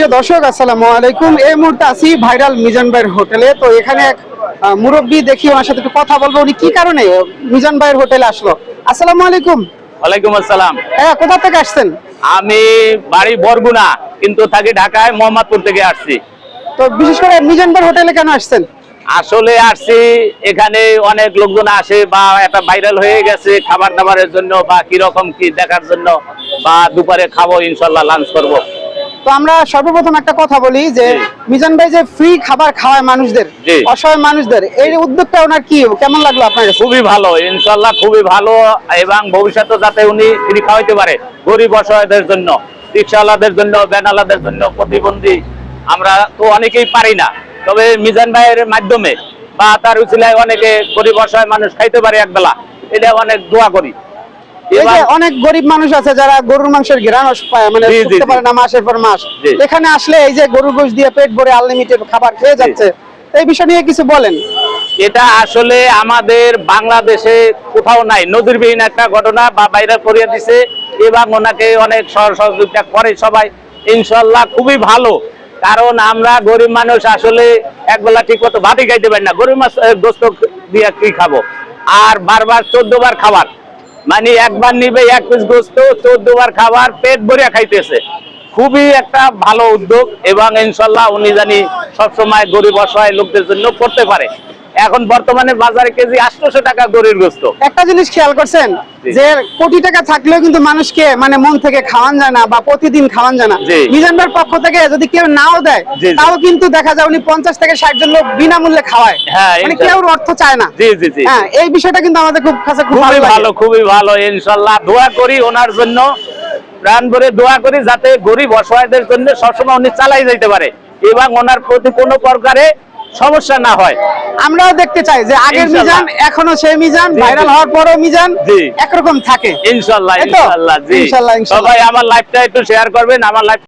প্রিয় দর্শক আসসালামু আলাইকুম। এই মুহূর্তে আছি ভাইরাল মিজান ভাইয়ের হোটেলে। তো এখানে এক মুরব্বী দেখি ওনার সাথে একটু কথা বলব। উনি কি কারণে মিজান ভাইয়ের হোটেলে আসলো? আসসালামু আলাইকুম। ওয়ালাইকুম আসসালাম। হ্যাঁ কোথা থেকে আসছেন? আমি বাড়ি বরগুনা কিন্তু থাকি ঢাকায় মোহাম্মদপুর থেকে আসছি। তো বিশেষ করে মিজান ভাইয়ের হোটেলে কেন আসছেন? আসলে আসছি এখানে অনেক লোকজন আসে বা একটা ভাইরাল হয়ে গেছে খাবার দাবারের জন্য বা কীরকম কি দেখার জন্য বা দুপুরে খাব ইনশাল্লাহ লাঞ্চ করব। তো আমরা সর্বপ্রথম একটা কথা বলি যে মিজান ভাই যে ফ্রি খাবার খাওয়ায় মানুষদের অসহায় মানুষদের এই উদ্যোগটা ওনার কি কেমন লাগল আপনার খুবই ভালো ইনশাল্লাহ খুবই ভালো এবং ভবিষ্যতে যাতে উনি ফ্রি খাওয়াইতে পারে গরিব অসহায়দের জন্য রিক্সাওয়ালাদের জন্য ব্যানালাদের জন্য প্রতিবন্ধী আমরা তো অনেকেই পারি না তবে মিজান ভাইয়ের মাধ্যমে বা তার উচিলায় অনেকে গরিব অসহায় মানুষ খাইতে পারে একবেলা এটা অনেক দোয়া করি। অনেক গরিব মানুষ আছে যারা গরুর মাংসের ঘ্রাণ মানে। পারে না মাসের পর মাস। এখানে আসলে এই যে গরুর গোশ দিয়ে পেট ভরে আনলিমিটেড খাবার খেয়ে যাচ্ছে। এই বিষয় নিয়ে কিছু বলেন। এটা আসলে আমাদের বাংলাদেশে কোথাও নাই। নদীরবিহীন একটা ঘটনা বা বাইরে করিয়ে দিছে। এবং ওনাকে অনেক সহ- সহযোগিতা করে সবাই। ইনশাল্লাহ খুবই ভালো। কারণ আমরা গরিব মানুষ আসলে একবেলা ঠিক মতো ভাতই খাইতে পারি না। গরিব মাছ গোস্ত দিয়ে কি খাব? আর বারবার চোদ্দ বার খাবার। মানে একবার নিবে এক পিস গোস্ত, চোদ্দ বার খাবার, পেট ভরিয়া খাইতেছে। খুবই একটা ভালো উদ্যোগ এবং ইনশাল্লাহ উনি জানি সবসময় গরিব অসহায় লোকদের জন্য করতে পারে। এখন বর্তমানে বাজারে কেজি আটশোশো টাকা গরিব গোস্ত। একটা জিনিস খেয়াল করছেন যে কোটি টাকা থাকলেও কিন্তু মানুষকে মানে মন থেকে খাওয়ান যায় না বা প্রতিদিন খাওয়ান যায় না। জি। মিজান ভাইয়ের পক্ষ থেকে যদি কেউ নাও দেয়। তাও কিন্তু দেখা যায় উনি পঞ্চাশ থেকে ষাট জন লোক বিনামূল্যে খাওয়ায়। হ্যাঁ, মানে কেউ অর্থ চায় না। জি জি জি। হ্যাঁ এই বিষয়টা কিন্তু আমাদের খুব কাছে খুব ভালো খুবই ভালো খুবই ভালো ইনশাল্লাহ। দোয়া করি ওনার জন্য। প্রাণ ভরে দোয়া করি যাতে গরিব অসহায়দের জন্য সবসময় উনি চালাই যাইতে পারে। এবং ওনার প্রতি কোনো প্রকারে সমস্যা না হয় আমরাও দেখতে চাই যে আগের। মিজান এখনও সেই মিজান ভাইরাল হওয়ার পরও মিজান। একরকম থাকে ইনশাল্লাহ, ইনশাল্লাহ। সবাই আমার লাইফটা একটু শেয়ার করবেন আমার লাইফ